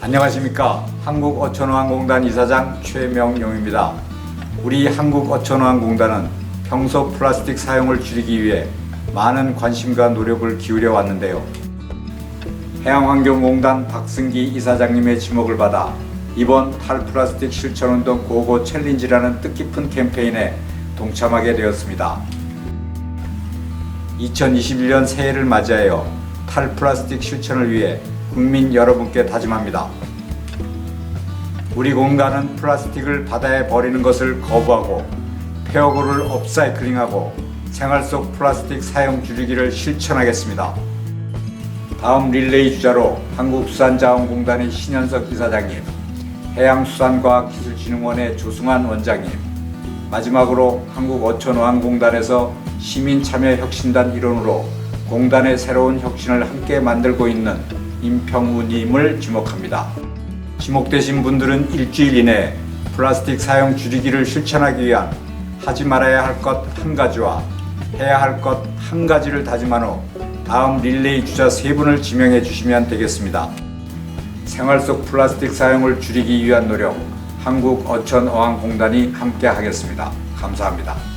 안녕하십니까. 한국어촌어항공단 이사장 최명용입니다. 우리 한국어촌어항공단은 평소 플라스틱 사용을 줄이기 위해 많은 관심과 노력을 기울여 왔는데요. 해양환경공단 박승기 이사장님의 지목을 받아 이번 탈플라스틱 실천운동 고고 챌린지라는 뜻깊은 캠페인에 동참하게 되었습니다. 2021년 새해를 맞이하여 탈플라스틱 실천을 위해 국민 여러분께 다짐합니다. 우리 공단은 플라스틱을 바다에 버리는 것을 거부하고 폐허구를 업사이클링하고 생활 속 플라스틱 사용 줄이기를 실천하겠습니다. 다음 릴레이 주자로 한국수산자원공단의 신현석 이사장님, 해양수산과학기술진흥원의 조승환 원장님, 마지막으로 한국어촌어항공단에서 시민참여혁신단 일원으로 공단의 새로운 혁신을 함께 만들고 있는 임평우님을 지목합니다. 지목되신 분들은 일주일 이내 플라스틱 사용 줄이기를 실천하기 위한 하지 말아야 할 것 한 가지와 해야 할 것 한 가지를 다짐한 후 다음 릴레이 주자 세 분을 지명해 주시면 되겠습니다. 생활 속 플라스틱 사용을 줄이기 위한 노력 한국어촌어항공단이 함께 하겠습니다. 감사합니다.